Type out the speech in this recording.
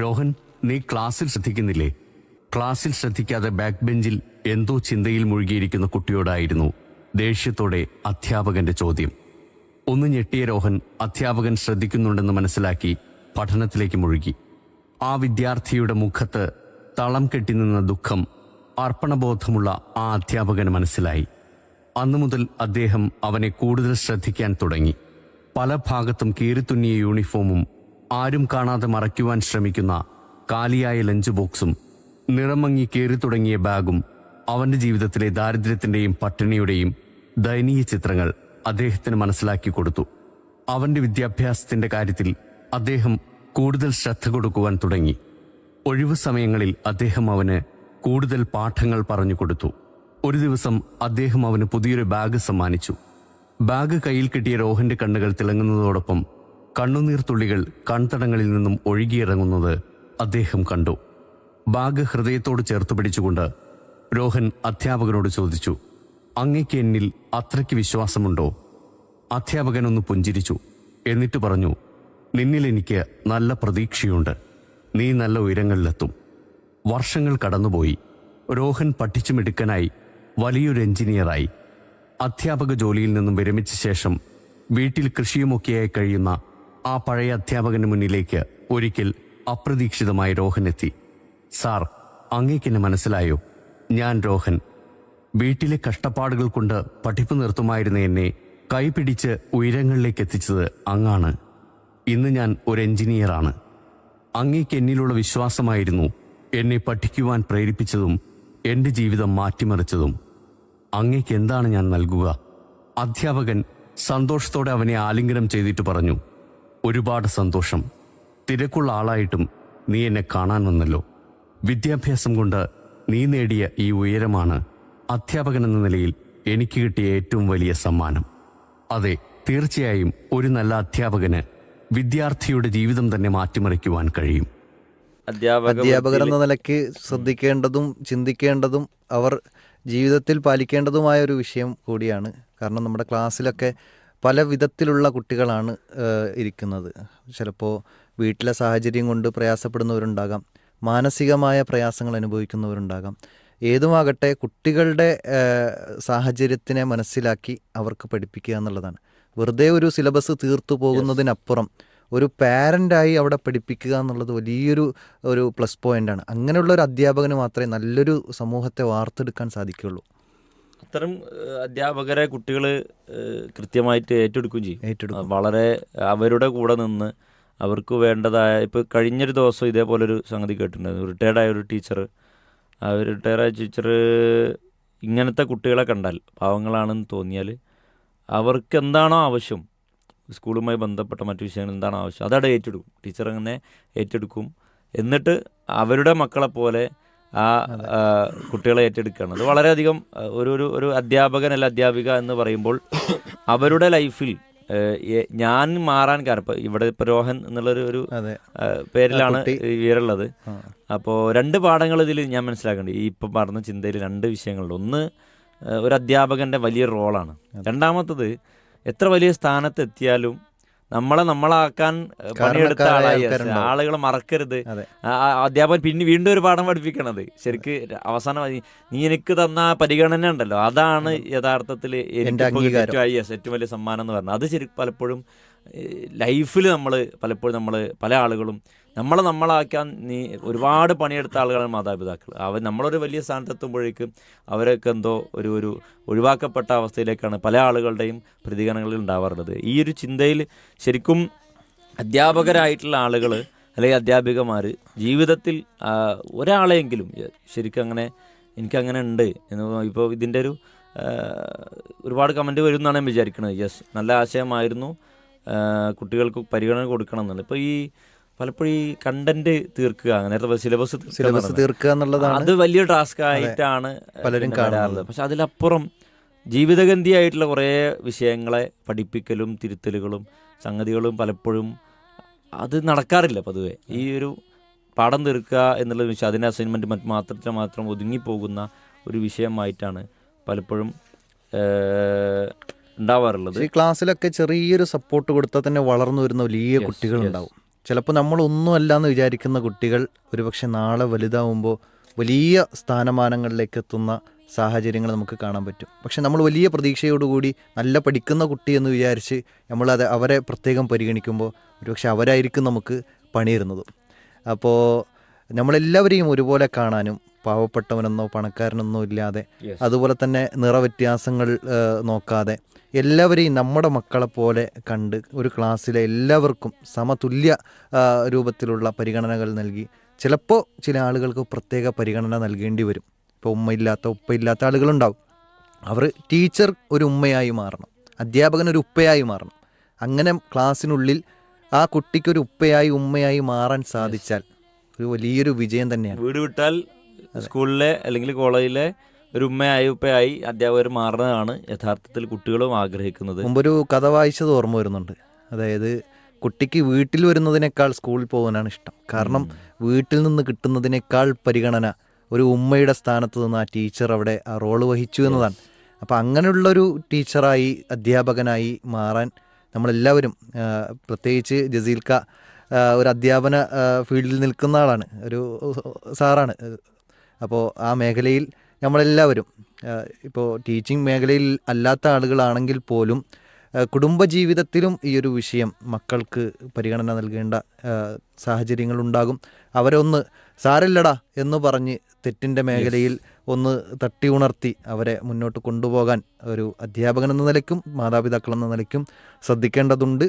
രോഹൻ നീ ക്ലാസ്സിൽ ശ്രദ്ധിക്കുന്നില്ലേ? ക്ലാസ്സിൽ ശ്രദ്ധിക്കാതെ ബാക്ക് ബെഞ്ചിൽ എന്തോ ചിന്തയിൽ മുഴുകിയിരിക്കുന്ന കുട്ടിയോടായിരുന്നു ദേഷ്യത്തോടെ അധ്യാപകന്റെ ചോദ്യം. ഒന്ന് ഞെട്ടിയ രോഹൻ അധ്യാപകൻ ശ്രദ്ധിക്കുന്നുണ്ടെന്ന് മനസ്സിലാക്കി പഠനത്തിലേക്ക് മുഴുകി. ആ വിദ്യാർത്ഥിയുടെ മുഖത്ത് തളം കെട്ടി നിന്ന ദുഃഖം അർപ്പണബോധമുള്ള ആ അധ്യാപകന് മനസ്സിലായി. അന്നു മുതൽ അദ്ദേഹം അവനെ കൂടുതൽ ശ്രദ്ധിക്കാൻ തുടങ്ങി. പല ഭാഗത്തും കീറിത്തുന്നിയ യൂണിഫോമും ആരും കാണാതെ മറയ്ക്കുവാൻ ശ്രമിക്കുന്ന കാലിയായ ലഞ്ച് ബോക്സും നിറമങ്ങി കയറി തുടങ്ങിയ ബാഗും അവന്റെ ജീവിതത്തിലെ ദാരിദ്ര്യത്തിന്റെയും പട്ടിണിയുടെയും ദയനീയ ചിത്രങ്ങൾ അദ്ദേഹത്തിന് മനസ്സിലാക്കി കൊടുത്തു. അവന്റെ വിദ്യാഭ്യാസത്തിന്റെ കാര്യത്തിൽ അദ്ദേഹം കൂടുതൽ ശ്രദ്ധ കൊടുക്കുവാൻ തുടങ്ങി. ഒഴിവു സമയങ്ങളിൽ അദ്ദേഹം അവന് കൂടുതൽ പാഠങ്ങൾ പറഞ്ഞു കൊടുത്തു. ഒരു ദിവസം അദ്ദേഹം അവന് പുതിയൊരു ബാഗ് സമ്മാനിച്ചു. ബാഗ് കയ്യിൽ കിട്ടിയ രോഹന്റെ കണ്ണുകൾ തിളങ്ങുന്നതോടൊപ്പം കണ്ണുനീർ തുള്ളികൾ കൺതടങ്ങളിൽ നിന്നും ഒഴുകിയിറങ്ങുന്നത് അദ്ദേഹം കണ്ടു. ബാഗ് ഹൃദയത്തോട് ചേർത്ത് പിടിച്ചുകൊണ്ട് രോഹൻ അധ്യാപകനോട് ചോദിച്ചു അങ്ങയ്ക്ക് എന്നിൽ അത്രയ്ക്ക് വിശ്വാസമുണ്ടോ? അധ്യാപകൻ ഒന്ന് പുഞ്ചിരിച്ചു എന്നിട്ട് പറഞ്ഞു നിന്നിൽ എനിക്ക് നല്ല പ്രതീക്ഷയുണ്ട്. നീ നല്ല ഉയരങ്ങളിലെത്തും. വർഷങ്ങൾ കടന്നുപോയി. രോഹൻ പഠിച്ചുമിടുക്കനായി വലിയൊരു എഞ്ചിനീയറായി. അധ്യാപക ജോലിയിൽ നിന്നും വിരമിച്ച ശേഷം വീട്ടിൽ കൃഷിയുമൊക്കെയായി കഴിയുന്ന ആ പഴയ അധ്യാപകന് മുന്നിലേക്ക് ഒരിക്കൽ അപ്രതീക്ഷിതമായി രോഹൻ എത്തി. സാർ അങ്ങേക്കെന്നെ മനസ്സിലായോ? ഞാൻ രോഹൻ. വീട്ടിലെ കഷ്ടപ്പാടുകൾ കൊണ്ട് പഠിപ്പ് നിർത്തുമായിരുന്ന എന്നെ കൈപിടിച്ച് ഉയരങ്ങളിലേക്ക് എത്തിച്ചത് അങ്ങാണ്. ഇന്ന് ഞാൻ ഒരു എഞ്ചിനീയറാണ്. അങ്ങേക്ക് എന്നിലുള്ള വിശ്വാസമായിരുന്നു എന്നെ പഠിക്കുവാൻ പ്രേരിപ്പിച്ചതും എന്റെ ജീവിതം മാറ്റിമറിച്ചതും. അങ്ങേക്ക് എന്താണ് ഞാൻ നൽകുക? അധ്യാപകൻ സന്തോഷത്തോടെ അവനെ ആലിംഗനം ചെയ്തിട്ട് പറഞ്ഞു. ഒരുപാട് സന്തോഷം. തിരക്കുള്ള ആളായിട്ടും നീ എന്നെ കാണാൻ വന്നല്ലോ. വിദ്യാഭ്യാസം കൊണ്ട് നീ നേടിയ ഈ ഉയരമാണ് അധ്യാപകൻ എന്ന നിലയിൽ എനിക്ക് കിട്ടിയ ഏറ്റവും വലിയ സമ്മാനം. അതെ തീർച്ചയായും ഒരു നല്ല അധ്യാപകന് വിദ്യാർത്ഥിയുടെ ജീവിതം തന്നെ മാറ്റിമറിക്കുവാൻ കഴിയും. അധ്യാപക അധ്യാപകർ എന്ന നിലയ്ക്ക് ശ്രദ്ധിക്കേണ്ടതും ചിന്തിക്കേണ്ടതും അവർ ജീവിതത്തിൽ പാലിക്കേണ്ടതുമായ ഒരു വിഷയം കൂടിയാണ്. കാരണം നമ്മുടെ ക്ലാസ്സിലൊക്കെ പല വിധത്തിലുള്ള കുട്ടികളാണ് ഇരിക്കുന്നത്. ചിലപ്പോൾ വീട്ടിലെ സാഹചര്യം കൊണ്ട് പ്രയാസപ്പെടുന്നവരുണ്ടാകാം മാനസികമായ പ്രയാസങ്ങൾ അനുഭവിക്കുന്നവരുണ്ടാകാം. ഏതുമാകട്ടെ കുട്ടികളുടെ സാഹചര്യത്തിനെ മനസ്സിലാക്കി അവർക്ക് പഠിപ്പിക്കുക എന്നുള്ളതാണ്. വെറുതെ ഒരു സിലബസ് തീർത്തു പോകുന്നതിനപ്പുറം ഒരു പാരന്റായി അവിടെ പഠിപ്പിക്കുക എന്നുള്ളത് വലിയൊരു ഒരു പ്ലസ് പോയിന്റാണ് അങ്ങനെയുള്ള ഒരു അധ്യാപകന് മാത്രമേ നല്ലൊരു സമൂഹത്തെ വാർത്തെടുക്കാൻ സാധിക്കുകയുള്ളൂ. അത്തരം അധ്യാപകരെ കുട്ടികൾ കൃത്യമായിട്ട് ഏറ്റെടുക്കുകയും ചെയ്യും. ഏറ്റെടുക്കും. വളരെ അവരുടെ കൂടെ നിന്ന് അവർക്ക് വേണ്ടതായ ഇപ്പോൾ കഴിഞ്ഞൊരു ദിവസം ഇതേപോലൊരു സംഗതി കേട്ടിട്ടുണ്ടായിരുന്നു. റിട്ടയർഡ് ആയ ഒരു ടീച്ചർ ആ റിട്ടയർഡ് ആയ ടീച്ചർ ഇങ്ങനത്തെ കുട്ടികളെ കണ്ടാൽ പാവങ്ങളാണെന്ന് തോന്നിയാൽ അവർക്ക് എന്താണോ ആവശ്യം സ്കൂളുമായി ബന്ധപ്പെട്ട മറ്റു വിഷയങ്ങൾ എന്താണോ ആവശ്യം അതവിടെ ഏറ്റെടുക്കും. ടീച്ചർ അങ്ങനെ ഏറ്റെടുക്കും. എന്നിട്ട് അവരുടെ മക്കളെ പോലെ ആ കുട്ടികളെ ഏറ്റെടുക്കുകയാണ്. അത് വളരെയധികം ഒരു ഒരു ഒരു അധ്യാപകൻ അല്ല അധ്യാപിക എന്ന് പറയുമ്പോൾ അവരുടെ ലൈഫിൽ ഞാൻ മാറാൻ കാരണം ഇപ്പം ഇവിടെ ഇപ്പോൾ രോഹൻ എന്നുള്ളൊരു ഒരു പേരിലാണ് ഇവരുള്ളത്. അപ്പോൾ രണ്ട് പാഠങ്ങൾ ഇതിൽ ഞാൻ മനസ്സിലാക്കേണ്ടത് ഈ ഇപ്പം പറഞ്ഞ ചിന്തയിൽ രണ്ട് വിഷയങ്ങളുണ്ട്. ഒന്ന് ഒരു അധ്യാപകന്റെ വലിയ റോളാണ്. രണ്ടാമത്തത് എത്ര വലിയ സ്ഥാനത്ത് എത്തിയാലും നമ്മളെ നമ്മളാക്കാൻ പണിയെടുത്ത ആളായി. ആളുകളെ മറക്കരുത്. അധ്യാപകൻ പിന്നെ വീണ്ടും ഒരു പാഠം പഠിപ്പിക്കണത്. ശരിക്ക് അവസാനം നീ- എനിക്ക് തന്ന പരിഗണന ഉണ്ടല്ലോ. അതാണ് യഥാർത്ഥത്തിൽ ഏറ്റവും വലിയ സമ്മാനം എന്ന് പറഞ്ഞത് അത് ശരി പലപ്പോഴും ലൈഫിൽ നമ്മൾ പലപ്പോഴും നമ്മൾ പല ആളുകളും നമ്മളെ നമ്മളാക്കാൻ നീ ഒരുപാട് പണിയെടുത്ത ആളുകളാണ് മാതാപിതാക്കൾ. അവർ നമ്മളൊരു വലിയ സ്ഥാനത്തെത്തുമ്പോഴേക്കും അവരൊക്കെ എന്തോ ഒരു ഒരു ഒഴിവാക്കപ്പെട്ട അവസ്ഥയിലേക്കാണ് പല ആളുകളുടെയും പ്രതികരണങ്ങളിൽ ഉണ്ടാവാറുള്ളത്. ഈ ഒരു ചിന്തയിൽ ശരിക്കും അധ്യാപകരായിട്ടുള്ള ആളുകൾ അല്ലെങ്കിൽ അധ്യാപികമാർ ജീവിതത്തിൽ ഒരാളെയെങ്കിലും ശരിക്കും അങ്ങനെ എനിക്കങ്ങനെ ഉണ്ട് എന്ന് ഇപ്പോൾ ഇതിന്റെ ഒരു ഒരുപാട് കമന്റ് വരും എന്നാണ് ഞാൻ വിചാരിക്കുന്നത് യെസ് നല്ല ആശയമായിരുന്നു. കുട്ടികൾക്ക് പരിഗണന കൊടുക്കണം എന്നുള്ളത് ഇപ്പോൾ ഈ പലപ്പോഴും ഈ കണ്ടന്റ് തീർക്കുക നേരത്തെ സിലബസ് സിലബസ് തീർക്കുക എന്നുള്ളതാണ് അത് വലിയ ടാസ്ക് ആയിട്ടാണ് പലരും കാണാറുള്ളത്. പക്ഷെ അതിലപ്പുറം ജീവിതഗന്ധിയായിട്ടുള്ള കുറേ വിഷയങ്ങളെ പഠിപ്പിക്കലും തിരുത്തലുകളും സംഗതികളും പലപ്പോഴും അത് നടക്കാറില്ല പൊതുവെ. ഈ ഒരു പാഠം തീർക്കുക എന്നുള്ള വിഷയം അതിന്റെ അസൈൻമെന്റ് മറ്റ് മാത്രത്തിൽ മാത്രം ഒതുങ്ങിപ്പോകുന്ന ഒരു വിഷയമായിട്ടാണ് പലപ്പോഴും ഉണ്ടാവാറുള്ളത്. ഈ ക്ലാസ്സിലൊക്കെ ചെറിയൊരു സപ്പോർട്ട് കൊടുത്താൽ തന്നെ വളർന്നു വരുന്ന വലിയ കുട്ടികൾ. ഉണ്ടാവും ചിലപ്പോൾ നമ്മൾ ഒന്നും അല്ല എന്ന് വിചാരിക്കുന്ന കുട്ടികൾ ഒരുപക്ഷെ നാളെ വലുതാവുമ്പോൾ വലിയ സ്ഥാനമാനങ്ങളിലേക്ക് എത്തുന്ന സാഹചര്യങ്ങൾ നമുക്ക് കാണാൻ പറ്റും. പക്ഷെ നമ്മൾ വലിയ പ്രതീക്ഷയോടുകൂടി നല്ല പഠിക്കുന്ന കുട്ടി എന്ന് വിചാരിച്ച് നമ്മളത് അവരെ പ്രത്യേകം പരിഗണിക്കുമ്പോൾ ഒരുപക്ഷെ അവരായിരിക്കും നമുക്ക് പണിയിരുന്നതും. അപ്പോൾ നമ്മളെല്ലാവരെയും ഒരുപോലെ കാണാനും പാവപ്പെട്ടവനെന്നോ പണക്കാരനെന്നോ ഇല്ലാതെ അതുപോലെ തന്നെ നിറവ്യത്യാസങ്ങൾ നോക്കാതെ എല്ലാവരെയും നമ്മുടെ മക്കളെ പോലെ കണ്ട് ഒരു ക്ലാസ്സിലെ എല്ലാവർക്കും സമതുല്യ രൂപത്തിലുള്ള പരിഗണനകൾ നൽകി. ചിലപ്പോൾ ചില ആളുകൾക്ക് പ്രത്യേക പരിഗണന നൽകേണ്ടി വരും. ഇപ്പോൾ ഉമ്മയില്ലാത്ത ഉപ്പയില്ലാത്ത ആളുകളുണ്ടാവും. അവർ ടീച്ചർ ഒരു ഉമ്മയായി മാറണം. അധ്യാപകൻ ഒരു ഉപ്പയായി മാറണം. അങ്ങനെ ക്ലാസ്സിനുള്ളിൽ ആ കുട്ടിക്കൊരു ഉപ്പയായി ഉമ്മയായി മാറാൻ സാധിച്ചാൽ ഒരു വലിയൊരു വിജയം തന്നെയാണ്. വീട് വിട്ടാൽ സ്കൂളിലെ അല്ലെങ്കിൽ കോളേജിലെ ഒരു ഉമ്മയായി ഉപ്പയായി അധ്യാപകർ മാറുന്നതാണ് യഥാർത്ഥത്തിൽ കുട്ടികളും ആഗ്രഹിക്കുന്നത്. മുമ്പൊരു കഥ വായിച്ചത് ഓർമ്മ വരുന്നുണ്ട്. അതായത് കുട്ടിക്ക് വീട്ടിൽ വരുന്നതിനേക്കാൾ സ്കൂളിൽ പോകാനാണ് ഇഷ്ടം. കാരണം വീട്ടിൽ നിന്ന് കിട്ടുന്നതിനേക്കാൾ പരിഗണന ഒരു ഉമ്മയുടെ സ്ഥാനത്ത് നിന്ന് ആ ടീച്ചർ അവിടെ ആ റോൾ വഹിച്ചു എന്നതാണ്. അപ്പം അങ്ങനെയുള്ളൊരു ടീച്ചറായി അധ്യാപകനായി മാറാൻ നമ്മളെല്ലാവരും പ്രത്യേകിച്ച് ജസീൽക്ക ഒരു അധ്യാപന ഫീൽഡിൽ നിൽക്കുന്ന ആളാണ്. ഒരു സാറാണ്. അപ്പോൾ ആ മേഖലയിൽ നമ്മളെല്ലാവരും ഇപ്പോൾ ടീച്ചിങ് മേഖലയിൽ അല്ലാത്ത ആളുകളാണെങ്കിൽ പോലും കുടുംബജീവിതത്തിലും ഈ ഒരു വിഷയം മക്കൾക്ക് പരിഗണന നൽകേണ്ട സാഹചര്യങ്ങളുണ്ടാകും അവരൊന്ന് സാരല്ലടാ എന്ന് പറഞ്ഞ് തെറ്റിന്റെ മേഖലയിൽ ഒന്ന് തട്ടി ഉണർത്തി അവരെ മുന്നോട്ട് കൊണ്ടുപോകാൻ ഒരു അധ്യാപകൻ എന്ന നിലയ്ക്കും മാതാപിതാക്കൾ എന്ന നിലയ്ക്കും ശ്രദ്ധിക്കേണ്ടതുണ്ട്.